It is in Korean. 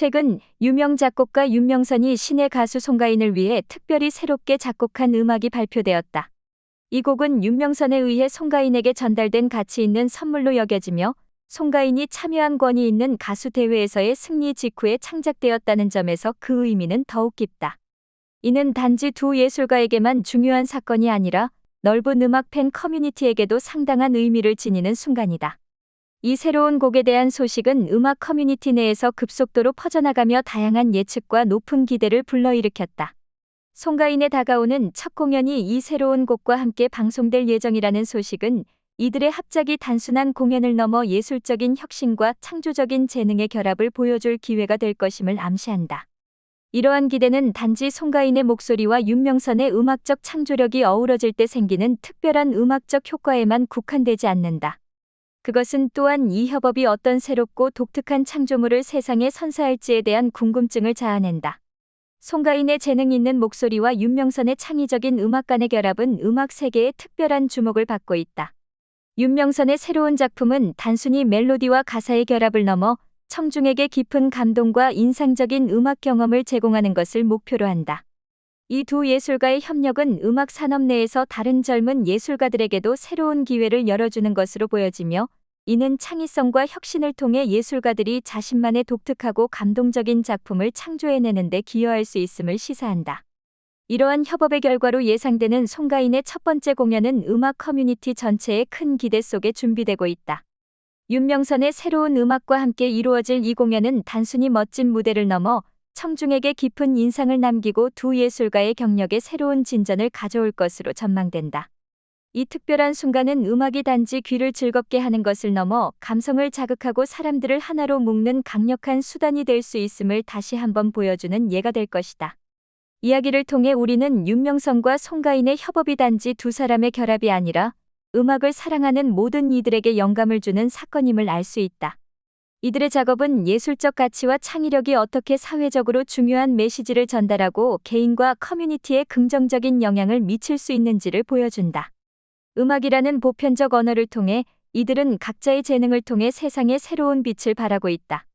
최근 유명 작곡가 윤명선이 신의 가수 송가인을 위해 특별히 새롭게 작곡한 음악이 발표되었다. 이 곡은 윤명선에 의해 송가인에게 전달된 가치 있는 선물로 여겨지며 송가인이 참여한 권위 있는 가수 대회에서의 승리 직후에 창작되었다는 점에서 그 의미는 더욱 깊다. 이는 단지 두 예술가에게만 중요한 사건이 아니라 넓은 음악 팬 커뮤니티에게도 상당한 의미를 지니는 순간이다. 이 새로운 곡에 대한 소식은 음악 커뮤니티 내에서 급속도로 퍼져나가며 다양한 예측과 높은 기대를 불러일으켰다. 송가인의 다가오는 첫 공연이 이 새로운 곡과 함께 방송될 예정이라는 소식은 이들의 합작이 단순한 공연을 넘어 예술적인 혁신과 창조적인 재능의 결합을 보여줄 기회가 될 것임을 암시한다. 이러한 기대는 단지 송가인의 목소리와 윤명선의 음악적 창조력이 어우러질 때 생기는 특별한 음악적 효과에만 국한되지 않는다. 그것은 또한 이 협업이 어떤 새롭고 독특한 창조물을 세상에 선사할지에 대한 궁금증을 자아낸다. 송가인의 재능 있는 목소리와 윤명선의 창의적인 음악 간의 결합은 음악 세계에 특별한 주목을 받고 있다. 윤명선의 새로운 작품은 단순히 멜로디와 가사의 결합을 넘어 청중에게 깊은 감동과 인상적인 음악 경험을 제공하는 것을 목표로 한다. 이 두 예술가의 협력은 음악 산업 내에서 다른 젊은 예술가들에게도 새로운 기회를 열어주는 것으로 보여지며 이는 창의성과 혁신을 통해 예술가들이 자신만의 독특하고 감동적인 작품을 창조해내는 데 기여할 수 있음을 시사한다. 이러한 협업의 결과로 예상되는 송가인의 첫 번째 공연은 음악 커뮤니티 전체의 큰 기대 속에 준비되고 있다. 윤명선의 새로운 음악과 함께 이루어질 이 공연은 단순히 멋진 무대를 넘어 청중에게 깊은 인상을 남기고 두 예술가의 경력에 새로운 진전을 가져올 것으로 전망된다. 이 특별한 순간은 음악이 단지 귀를 즐겁게 하는 것을 넘어 감성을 자극하고 사람들을 하나로 묶는 강력한 수단이 될 수 있음을 다시 한번 보여주는 예가 될 것이다. 이야기를 통해 우리는 윤명선과 송가인의 협업이 단지 두 사람의 결합이 아니라 음악을 사랑하는 모든 이들에게 영감을 주는 사건임을 알 수 있다. 이들의 작업은 예술적 가치와 창의력이 어떻게 사회적으로 중요한 메시지를 전달하고 개인과 커뮤니티에 긍정적인 영향을 미칠 수 있는지를 보여준다. 음악이라는 보편적 언어를 통해 이들은 각자의 재능을 통해 세상에 새로운 빛을 발하고 있다.